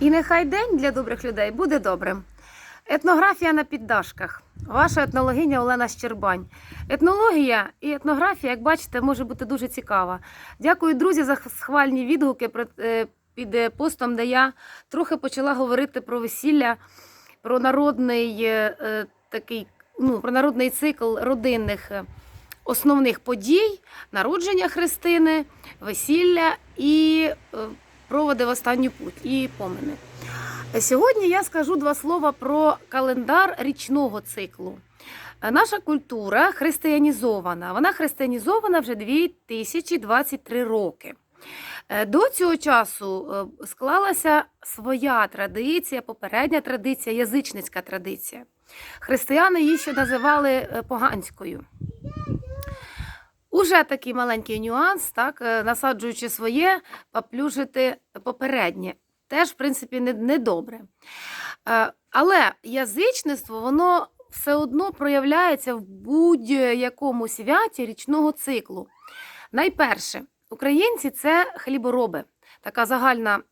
І нехай день для добрих людей буде добрим. Етнографія на піддашках. Ваша етнологиня Олена Щербань. Етнологія і етнографія, як бачите, може бути дуже цікава. Дякую, друзі, за схвальні відгуки е, під е, постом, де я трохи почала говорити про весілля, про народний е, такий, ну, про народний цикл родинних основних подій, народження Христини, весілля і е, проводи в останню путь і помини. Сьогодні я скажу два слова про календар річного циклу. Наша культура християнізована. Вона християнізована вже 2023 роки. Е, До цього часу е, склалася своя традиція, попередня традиція, язичницька традиція. Християни її ще називали е, поганською. Уже такий маленький нюанс, так, е, насаджуючи своє, поплюжити попереднє. Теж, в принципі, не, не. Е, Але язичництво, воно все одно проявляється в будь-якому святі річного циклу. Найперше, українці це хлібороби, така загальна,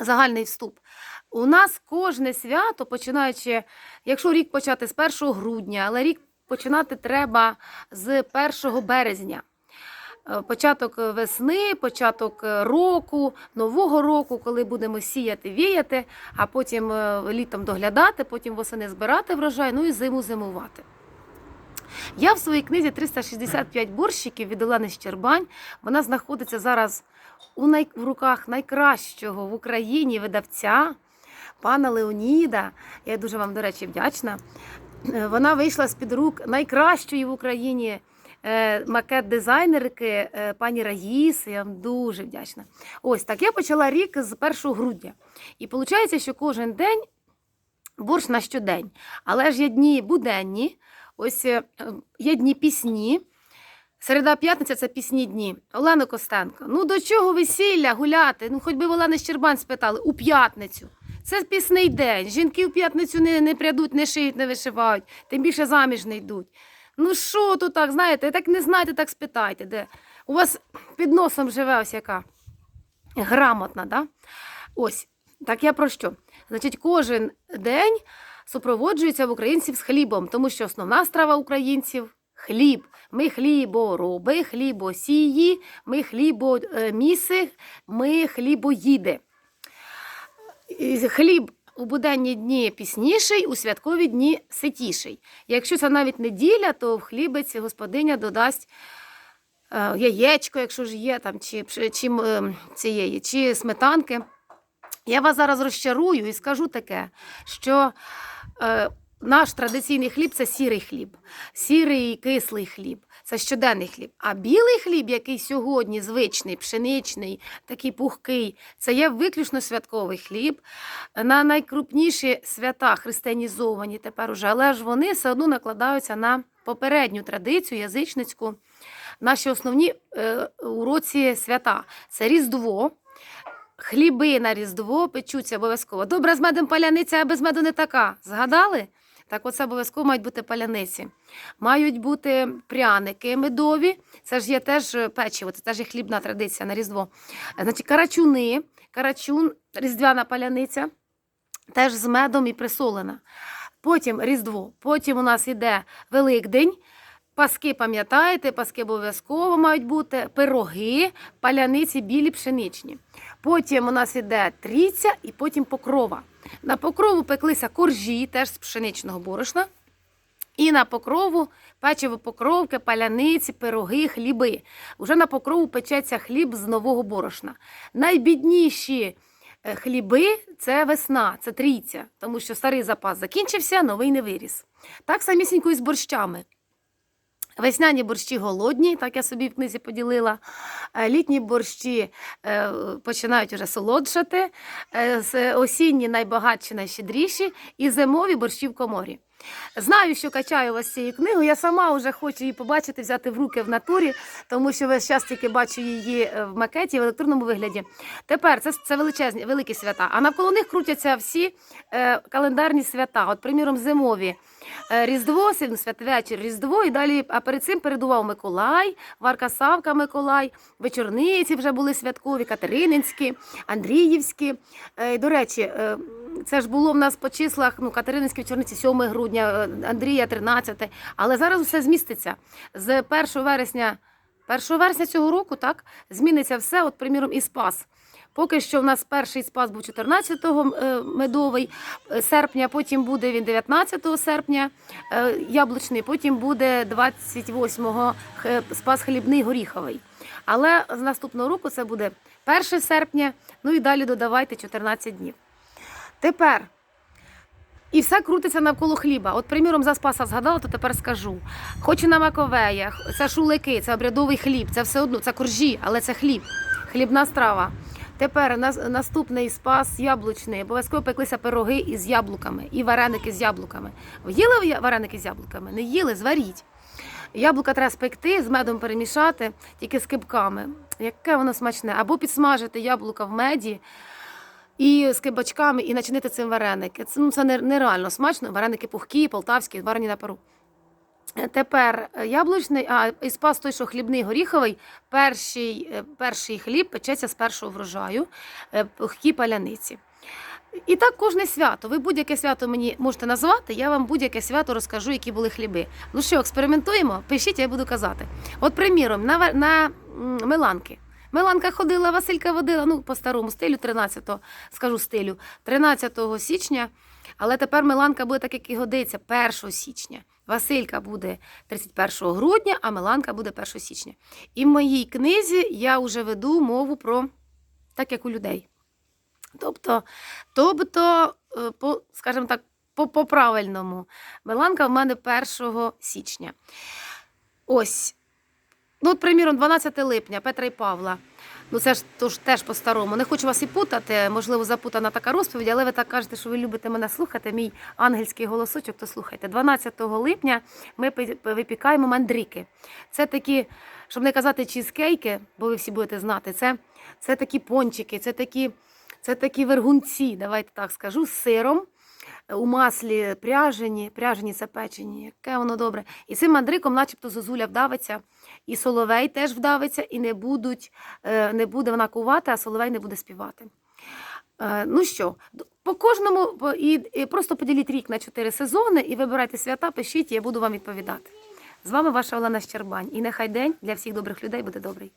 загальний вступ. У нас кожне свято, починаючи, якщо рік почати з 1 грудня, але рік починати треба з 1 березня. Е, Початок весни, початок е, року, нового року, коли будемо сіяти, віяти, а потім е, літом доглядати, потім восени збирати врожай, ну і зиму зимувати. Я в своїй книзі 365 борщиків від Олени Щербань. Вона знаходиться зараз у най... в руках найкращого в Україні видавця, пана Леоніда. Я дуже вам, до речі, вдячна. Е, Вона вийшла з-під рук найкращої в Україні е, макет-дизайнерки е, пані Раїси. Я вам дуже вдячна. Ось так. Я почала рік з 1 грудня. І виходить, що кожен день борщ на щодень. Але ж є дні буденні, ось є дні пісні. Середа п'ятниця це пісні дні. Олена Костенко. Ну до чого весілля гуляти? Ну, хоч би в Олени Щербань спитали у п'ятницю. Це пісний день. Жінки в п'ятницю не, не прядуть, не шиють, не вишивають, тим більше заміж не йдуть. Ну що тут так, знаєте, так не знаєте, так спитайте, де у вас під носом живе ось яка грамотна, да? Ось, так я про що? Значить, кожен день супроводжується в українців з хлібом, тому що основна страва українців хліб. Ми хлібороби, хлібосії, ми хлібоміси, ми хлібоїди. Хліб у буденні дні пісніший, у святкові дні ситіший. Якщо це навіть неділя, то в хлібець господиня додасть е, яєчко, якщо ж є, там, чи, чи, м, цієї, чи сметанки. Я вас зараз розчарую і скажу таке, що е, наш традиційний хліб це сірий хліб, сірий кислий хліб, це щоденний хліб. А білий хліб, який сьогодні звичний, пшеничний, такий пухкий, це є виключно святковий хліб. На найкрупніші свята християнізовані тепер уже, але ж вони все одно накладаються на попередню традицію язичницьку. Наші основні е, у свята це Різдво. Хліби на Різдво печуться обов'язково. Добре, з медом паляниця, а без меду не така. Згадали? Так, оце обов'язково мають бути паляниці. Мають бути пряники медові. Це ж є теж е, печиво, це теж є хлібна традиція на Різдво. Значить, карачуни, карачун, різдвяна паляниця, теж з медом і присолена. Потім Різдво. Потім у нас іде Великдень. Паски, пам'ятаєте, паски обов'язково мають бути, пироги, паляниці білі пшеничні. Потім у нас іде трійця і потім покрова. На покрову пеклися коржі, теж з пшеничного борошна. І на покрову печиво покровки, паляниці, пироги, хліби. Уже на покрову печеться хліб з нового борошна. Найбідніші е, хліби це весна, це трійця, тому що старий запас закінчився, новий не виріс. Так самісінько і з борщами. Весняні борщі голодні, так я собі в книзі поділила. Е, Літні борщі е, починають уже солодшати, е, осінні найбагатші, найщедріші, і зимові борщі в коморі. Знаю, що качаю вас цією книгою. Я сама вже хочу її побачити, взяти в руки в натурі, тому що весь час тільки бачу її е, в макеті в електронному вигляді. Тепер це, це величезні великі свята. А навколо них крутяться всі е, календарні свята. От, приміром, зимові. Е, Різдво, святвечір, Різдво, і далі, а перед цим передував Миколай, Варка Савка Миколай, вечорниці вже були святкові, Катерининські, Андріївські. Е, До речі, е, це ж було в нас по числах ну, Катерининські вечорниці 7 грудня, е, Андрія 13, але зараз все зміститься. З 1 вересня, 1 вересня цього року так, зміниться все, от, приміром, і Спас. Поки що в нас перший спас був 14-го е, медовий е, серпня, потім буде він 19 серпня яблучний, потім буде 28-го спас хлібний горіховий. Але з наступного року це буде 1 серпня, ну і далі додавайте 14 днів. Тепер. І все крутиться навколо хліба. От, приміром, за Спаса згадала, то тепер скажу. Хочу на маковеях, це шулики, це обрядовий хліб, це все одно, це коржі, але це хліб, хлібна страва. Тепер нас, наступний спас яблучний. Обов'язково пеклися пироги із яблуками і вареники з яблуками. Їли вареники з яблуками? Не їли, зваріть. Яблука треба спекти, з медом перемішати, тільки з кибками. Яке воно смачне. Або підсмажити яблука в меді і з кибачками, і начинити цим вареники. Це, ну, це нереально смачно. Вареники пухкі, полтавські, варені на пару. Е, Тепер е, яблучний, а і спас той, що хлібний горіховий, перший, е, перший хліб печеться з першого врожаю, пухкі паляниці. І так кожне свято. Ви будь-яке свято мені можете назвати, я вам будь-яке свято розкажу, які були хліби. Ну що, експериментуємо? Пишіть, я буду казати. От, приміром, на, на м, Миланки. Миланка ходила, Василька водила, ну, по старому стилю, 13-го, скажу стилю, 13 січня. Але тепер Миланка буде так, як і годиться, 1 січня. Василька буде 31 грудня, а Миланка буде 1 січня. І в моїй книзі я вже веду мову про так, як у людей. Тобто, тобто е, по, скажімо так, по, по правильному. Миланка в мене 1 січня. Ось. Ну, от, приміром, 12 липня Петра і Павла. Ну, це ж тож, теж по-старому. Не хочу вас і путати, можливо, запутана така розповідь, але ви так кажете, що ви любите мене слухати. Мій ангельський голосочок, то слухайте. 12 липня ми випікаємо мандрики. Це такі, щоб не казати чізкейки, бо ви всі будете знати, це, це такі пончики, це такі, це такі вергунці, давайте так скажу, з сиром. У маслі пряжені, пряжені це печені, яке воно добре. І цим мандриком, начебто, зозуля вдавиться, і соловей теж вдавиться, і не, будуть, е, не буде вона кувати, а соловей не буде співати. Е, Ну що, по кожному і просто поділіть рік на чотири сезони і вибирайте свята, пишіть, я буду вам відповідати. З вами ваша Олена Щербань. І нехай день для всіх добрих людей буде добрий.